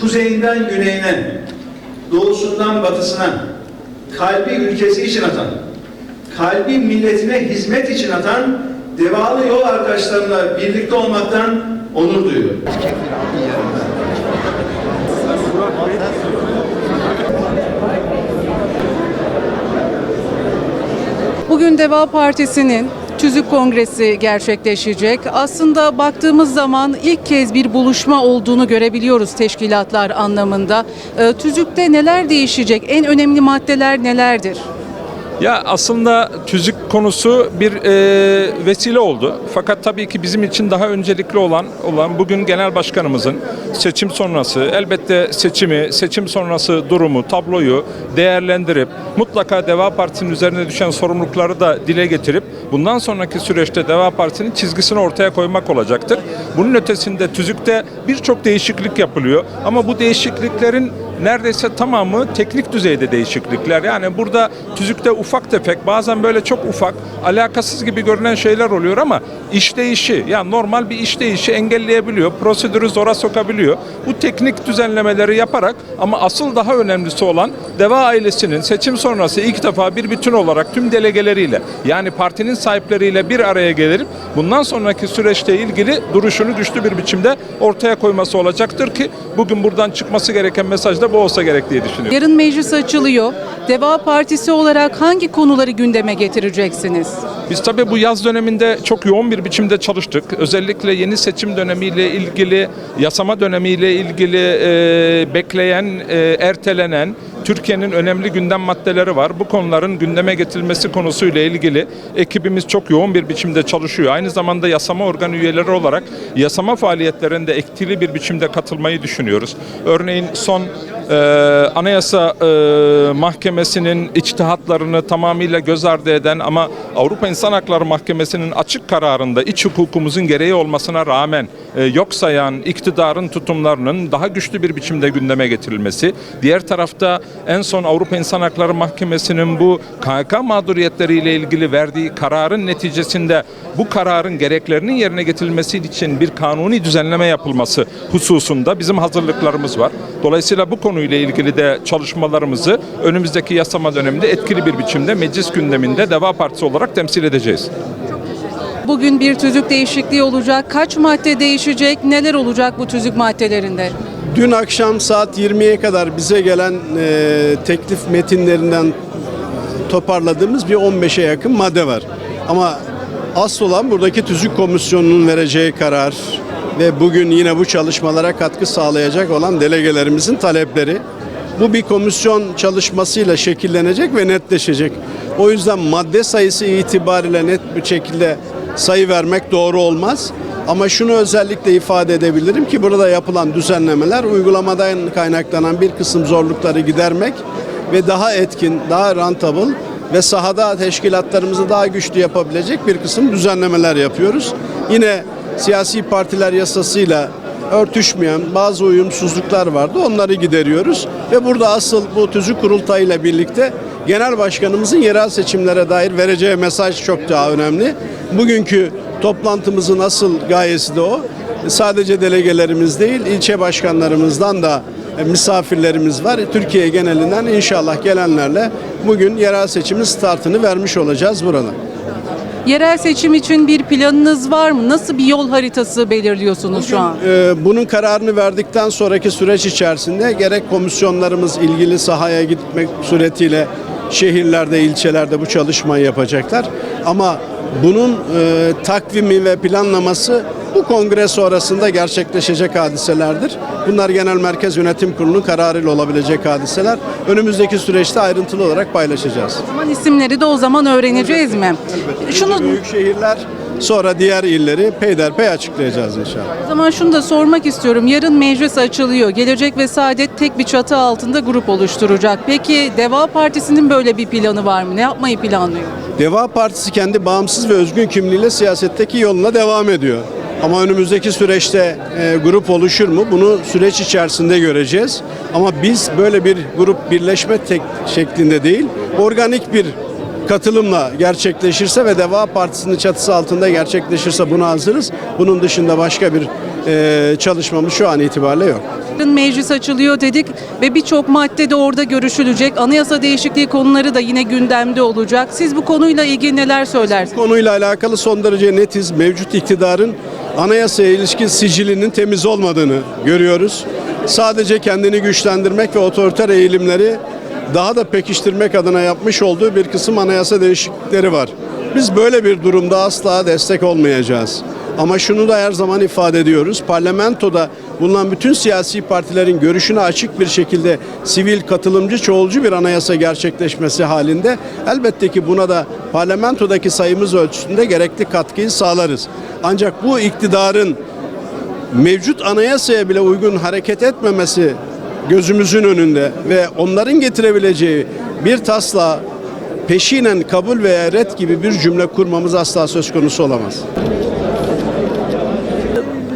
kuzeyinden güneyine, doğusundan batısına, kalbi ülkesi için atan, kalbi milletine hizmet için atan devalı yol arkadaşlarımla birlikte olmaktan onur duyuyorum. Bugün Deva Partisi'nin Tüzük Kongresi gerçekleşecek. Aslında baktığımız zaman ilk kez bir buluşma olduğunu görebiliyoruz teşkilatlar anlamında. Ee, Tüzük'te neler değişecek? En önemli maddeler nelerdir? Ya aslında tüzük konusu bir e, vesile oldu. Fakat tabii ki bizim için daha öncelikli olan olan bugün genel başkanımızın seçim sonrası elbette seçimi, seçim sonrası durumu, tabloyu değerlendirip mutlaka Deva Partisi'nin üzerine düşen sorumlulukları da dile getirip bundan sonraki süreçte Deva Partisi'nin çizgisini ortaya koymak olacaktır. Bunun ötesinde tüzükte birçok değişiklik yapılıyor ama bu değişikliklerin neredeyse tamamı teknik düzeyde değişiklikler. Yani burada tüzükte ufak tefek bazen böyle çok ufak alakasız gibi görünen şeyler oluyor ama işleyişi yani normal bir işleyişi engelleyebiliyor. Prosedürü zora sokabiliyor. Bu teknik düzenlemeleri yaparak ama asıl daha önemlisi olan Deva ailesinin seçim sonrası ilk defa bir bütün olarak tüm delegeleriyle yani partinin sahipleriyle bir araya gelip bundan sonraki süreçte ilgili duruşunu güçlü bir biçimde ortaya koyması olacaktır ki bugün buradan çıkması gereken mesaj da bu olsa gerek diye düşünüyorum. Yarın meclis açılıyor. Deva Partisi olarak hangi konuları gündeme getireceksiniz? Biz tabii bu yaz döneminde çok yoğun bir biçimde çalıştık. Özellikle yeni seçim dönemiyle ilgili, yasama dönemiyle ilgili e, bekleyen, e, ertelenen Türkiye'nin önemli gündem maddeleri var. Bu konuların gündeme getirilmesi konusuyla ilgili ekibimiz çok yoğun bir biçimde çalışıyor. Aynı zamanda yasama organ üyeleri olarak yasama faaliyetlerinde etkili bir biçimde katılmayı düşünüyoruz. Örneğin son e, Anayasa e, Mahkemesi'nin içtihatlarını tamamıyla göz ardı eden ama Avrupa İnsan Hakları Mahkemesi'nin açık kararında iç hukukumuzun gereği olmasına rağmen e, yok sayan iktidarın tutumlarının daha güçlü bir biçimde gündeme getirilmesi. Diğer tarafta en son Avrupa İnsan Hakları Mahkemesi'nin bu KHK mağduriyetleriyle ilgili verdiği kararın neticesinde bu kararın gereklerinin yerine getirilmesi için bir kanuni düzenleme yapılması hususunda bizim hazırlıklarımız var. Dolayısıyla bu konuyla ilgili de çalışmalarımızı önümüzdeki yasama döneminde etkili bir biçimde meclis gündeminde Deva Partisi olarak temsil edeceğiz. Bugün bir tüzük değişikliği olacak. Kaç madde değişecek? Neler olacak bu tüzük maddelerinde? Dün akşam saat 20'ye kadar bize gelen e, teklif metinlerinden toparladığımız bir 15'e yakın madde var. Ama asıl olan buradaki tüzük komisyonunun vereceği karar ve bugün yine bu çalışmalara katkı sağlayacak olan delegelerimizin talepleri. Bu bir komisyon çalışmasıyla şekillenecek ve netleşecek. O yüzden madde sayısı itibariyle net bir şekilde sayı vermek doğru olmaz. Ama şunu özellikle ifade edebilirim ki burada yapılan düzenlemeler uygulamadan kaynaklanan bir kısım zorlukları gidermek ve daha etkin, daha rentable ve sahada teşkilatlarımızı daha güçlü yapabilecek bir kısım düzenlemeler yapıyoruz. Yine siyasi partiler yasasıyla örtüşmeyen bazı uyumsuzluklar vardı. Onları gideriyoruz ve burada asıl bu tüzük kurultayıyla birlikte genel başkanımızın yerel seçimlere dair vereceği mesaj çok daha önemli. Bugünkü toplantımızın asıl gayesi de o. Sadece delegelerimiz değil, ilçe başkanlarımızdan da misafirlerimiz var. Türkiye genelinden inşallah gelenlerle bugün yerel seçimin startını vermiş olacağız burada. Yerel seçim için bir planınız var mı? Nasıl bir yol haritası belirliyorsunuz şu an? Ee, bunun kararını verdikten sonraki süreç içerisinde gerek komisyonlarımız ilgili sahaya gitmek suretiyle şehirlerde, ilçelerde bu çalışmayı yapacaklar. Ama bunun e, takvimi ve planlaması bu kongre sonrasında gerçekleşecek hadiselerdir. Bunlar Genel Merkez Yönetim Kurulu'nun kararıyla olabilecek hadiseler. Önümüzdeki süreçte ayrıntılı olarak paylaşacağız. Zaman isimleri de o zaman öğreneceğiz mi? Şunu Büyük şehirler sonra diğer illeri peyderpey açıklayacağız inşallah. o zaman şunu da sormak istiyorum. Yarın meclis açılıyor. Gelecek ve Saadet tek bir çatı altında grup oluşturacak. Peki Deva Partisi'nin böyle bir planı var mı? Ne yapmayı planlıyor? Deva Partisi kendi bağımsız ve özgün kimliğiyle siyasetteki yoluna devam ediyor. Ama önümüzdeki süreçte e, grup oluşur mu? Bunu süreç içerisinde göreceğiz. Ama biz böyle bir grup birleşme tek şeklinde değil, organik bir katılımla gerçekleşirse ve Deva Partisi'nin çatısı altında gerçekleşirse buna hazırız. Bunun dışında başka bir e, çalışmamız şu an itibariyle yok. Meclis açılıyor dedik ve birçok madde de orada görüşülecek. Anayasa değişikliği konuları da yine gündemde olacak. Siz bu konuyla ilgili neler söylersiniz? Konuyla alakalı son derece netiz. Mevcut iktidarın anayasaya ilişkin sicilinin temiz olmadığını görüyoruz. Sadece kendini güçlendirmek ve otoriter eğilimleri daha da pekiştirmek adına yapmış olduğu bir kısım anayasa değişiklikleri var. Biz böyle bir durumda asla destek olmayacağız. Ama şunu da her zaman ifade ediyoruz. Parlamentoda bulunan bütün siyasi partilerin görüşüne açık bir şekilde sivil, katılımcı, çoğulcu bir anayasa gerçekleşmesi halinde elbette ki buna da parlamentodaki sayımız ölçüsünde gerekli katkıyı sağlarız. Ancak bu iktidarın mevcut anayasaya bile uygun hareket etmemesi gözümüzün önünde ve onların getirebileceği bir tasla peşinen kabul veya red gibi bir cümle kurmamız asla söz konusu olamaz.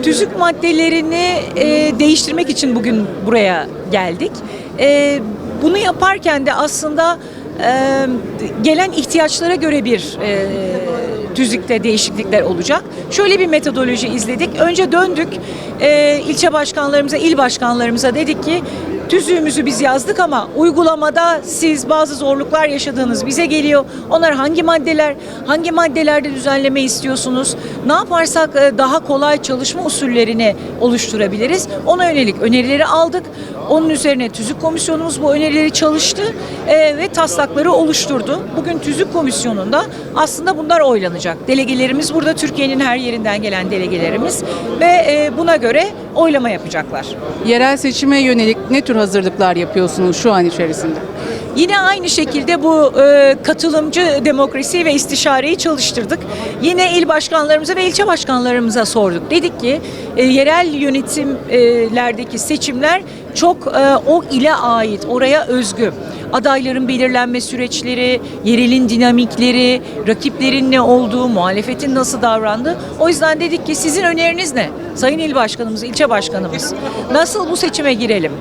tüzük maddelerini e, değiştirmek için bugün buraya geldik. E, bunu yaparken de aslında e, gelen ihtiyaçlara göre bir e, tüzükte değişiklikler olacak. Şöyle bir metodoloji izledik. Önce döndük e, ilçe başkanlarımıza, il başkanlarımıza dedik ki tüzüğümüzü biz yazdık ama uygulamada siz bazı zorluklar yaşadığınız bize geliyor. Onlar hangi maddeler, hangi maddelerde düzenleme istiyorsunuz? Ne yaparsak e, daha kolay çalışma usullerini oluşturabiliriz? Ona yönelik önerileri aldık. Onun üzerine tüzük komisyonumuz bu önerileri çalıştı e, ve taslakları oluşturdu. Bugün tüzük komisyonunda aslında bunlar oylanacak. Delegelerimiz burada Türkiye'nin her yerinden gelen delegelerimiz ve e, buna göre oylama yapacaklar. Yerel seçime yönelik ne tür hazırlıklar yapıyorsunuz şu an içerisinde? Yine aynı şekilde bu e, katılımcı demokrasi ve istişareyi çalıştırdık. Yine il başkanlarımıza ve ilçe başkanlarımıza sorduk. Dedik ki e, yerel yönetimlerdeki seçimler çok e, o ile ait, oraya özgü. Adayların belirlenme süreçleri, yerelin dinamikleri, rakiplerin ne olduğu, muhalefetin nasıl davrandığı. O yüzden dedik ki sizin öneriniz ne? Sayın il başkanımız, ilçe başkanımız. Nasıl bu seçime girelim?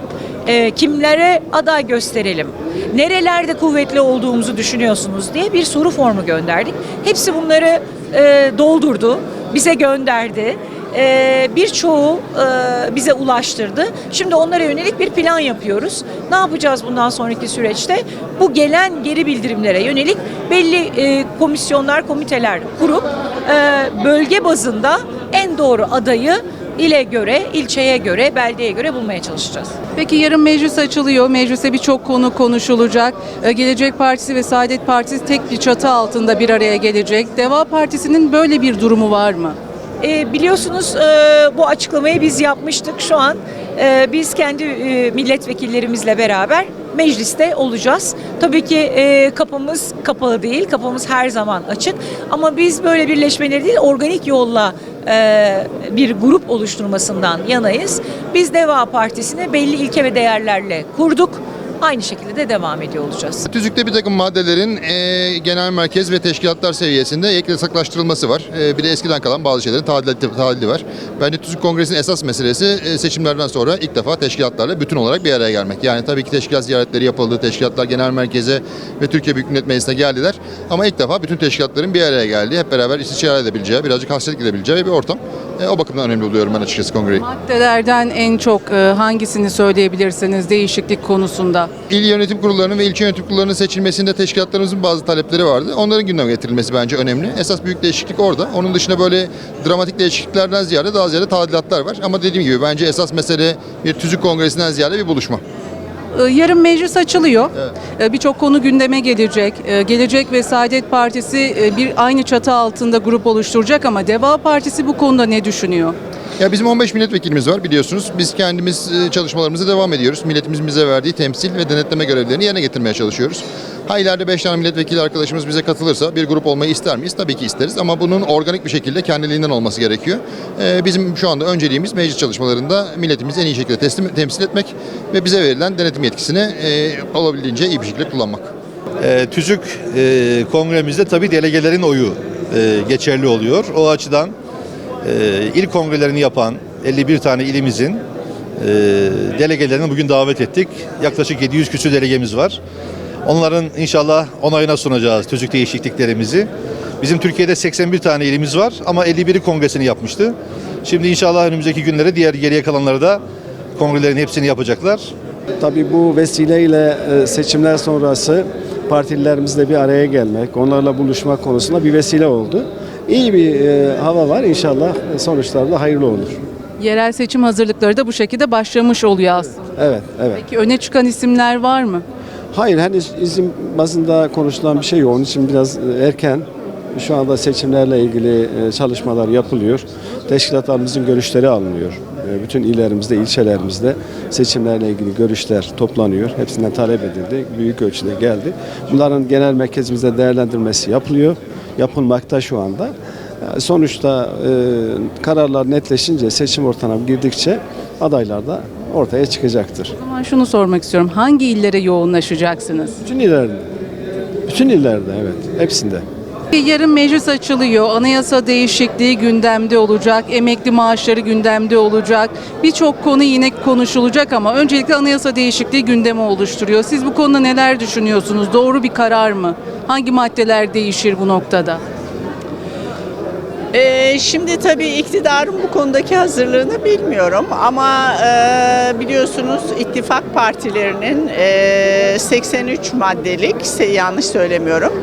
E, kimlere aday gösterelim, nerelerde kuvvetli olduğumuzu düşünüyorsunuz diye bir soru formu gönderdik. Hepsi bunları e, doldurdu, bize gönderdi. E, birçoğu e, bize ulaştırdı. Şimdi onlara yönelik bir plan yapıyoruz. Ne yapacağız bundan sonraki süreçte? Bu gelen geri bildirimlere yönelik belli e, komisyonlar, komiteler kurup e, bölge bazında en doğru adayı ile göre, ilçeye göre, beldeye göre bulmaya çalışacağız. Peki yarın meclis açılıyor. Mecliste birçok konu konuşulacak. Ee, Gelecek Partisi ve Saadet Partisi tek bir çatı altında bir araya gelecek. Deva Partisi'nin böyle bir durumu var mı? E, biliyorsunuz e, bu açıklamayı biz yapmıştık. Şu an e, biz kendi e, milletvekillerimizle beraber mecliste olacağız. Tabii ki e, kapımız kapalı değil, kapımız her zaman açık. Ama biz böyle birleşmeleri değil, organik yolla bir grup oluşturmasından yanayız. Biz Deva Partisi'ni belli ilke ve değerlerle kurduk. Aynı şekilde de devam ediyor olacağız. Tüzükte bir takım maddelerin e, genel merkez ve teşkilatlar seviyesinde yasaklaştırılması var. E, bir de eskiden kalan bazı şeylerin tadilati, tadili var. Bence Tüzük Kongresi'nin esas meselesi e, seçimlerden sonra ilk defa teşkilatlarla bütün olarak bir araya gelmek. Yani tabii ki teşkilat ziyaretleri yapıldı, teşkilatlar genel merkeze ve Türkiye Büyük Millet Meclisi'ne geldiler. Ama ilk defa bütün teşkilatların bir araya geldiği, hep beraber istişare edebileceği, birazcık hasretlik edebileceği bir ortam. E, o bakımdan önemli buluyorum ben açıkçası kongreyi. Maddelerden en çok e, hangisini söyleyebilirsiniz değişiklik konusunda? İl yönetim kurullarının ve ilçe yönetim kurullarının seçilmesinde teşkilatlarımızın bazı talepleri vardı. Onların gündeme getirilmesi bence önemli. Esas büyük değişiklik orada. Onun dışında böyle dramatik değişikliklerden ziyade daha ziyade tadilatlar var. Ama dediğim gibi bence esas mesele bir tüzük kongresinden ziyade bir buluşma. Ee, Yarın meclis açılıyor. Ee, Birçok konu gündeme gelecek. Ee, Gelecek ve Saadet Partisi e, bir aynı çatı altında grup oluşturacak ama Deva Partisi bu konuda ne düşünüyor? Ya bizim 15 milletvekilimiz var biliyorsunuz. Biz kendimiz e, çalışmalarımıza devam ediyoruz. Milletimizin bize verdiği temsil ve denetleme görevlerini yerine getirmeye çalışıyoruz. Ha ileride 5 tane milletvekili arkadaşımız bize katılırsa bir grup olmayı ister miyiz? Tabii ki isteriz ama bunun organik bir şekilde kendiliğinden olması gerekiyor. Ee, bizim şu anda önceliğimiz meclis çalışmalarında milletimizi en iyi şekilde teslim, temsil etmek ve bize verilen denetim yetkisini e, olabildiğince iyi bir şekilde kullanmak. E, tüzük e, kongremizde tabii delegelerin oyu e, geçerli oluyor. O açıdan e, il kongrelerini yapan 51 tane ilimizin e, delegelerini bugün davet ettik. Yaklaşık 700 küsur delegemiz var. Onların inşallah onayına sunacağız tüzük değişikliklerimizi. Bizim Türkiye'de 81 tane ilimiz var ama 51'i kongresini yapmıştı. Şimdi inşallah önümüzdeki günlere diğer geriye kalanları da kongrelerin hepsini yapacaklar. Tabii bu vesileyle e, seçimler sonrası partililerimizle bir araya gelmek, onlarla buluşmak konusunda bir vesile oldu. İyi bir e, hava var inşallah sonuçlar da hayırlı olur. Yerel seçim hazırlıkları da bu şekilde başlamış oluyor aslında. Evet, evet. Peki öne çıkan isimler var mı? Hayır henüz izin bazında konuşulan bir şey yok. Onun için biraz e, erken. Şu anda seçimlerle ilgili e, çalışmalar yapılıyor. Teşkilatlarımızın görüşleri alınıyor. E, Bütün illerimizde, ilçelerimizde seçimlerle ilgili görüşler toplanıyor. Hepsinden talep edildi. Büyük ölçüde geldi. Bunların genel merkezimizde değerlendirmesi yapılıyor. Yapılmakta şu anda. Sonuçta kararlar netleşince, seçim ortamına girdikçe adaylar da ortaya çıkacaktır. O zaman şunu sormak istiyorum. Hangi illere yoğunlaşacaksınız? Bütün illerde. Bütün illerde evet. Hepsinde. Yarın meclis açılıyor. Anayasa değişikliği gündemde olacak. Emekli maaşları gündemde olacak. Birçok konu yine konuşulacak ama öncelikle anayasa değişikliği gündemi oluşturuyor. Siz bu konuda neler düşünüyorsunuz? Doğru bir karar mı? Hangi maddeler değişir bu noktada? Ee, şimdi tabii iktidarın bu konudaki hazırlığını bilmiyorum ama e, biliyorsunuz ittifak partilerinin e, 83 maddelik, yanlış söylemiyorum,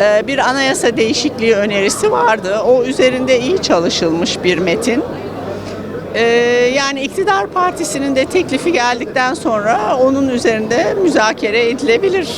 e, bir anayasa değişikliği önerisi vardı. O üzerinde iyi çalışılmış bir metin. E, yani iktidar partisinin de teklifi geldikten sonra onun üzerinde müzakere edilebilir.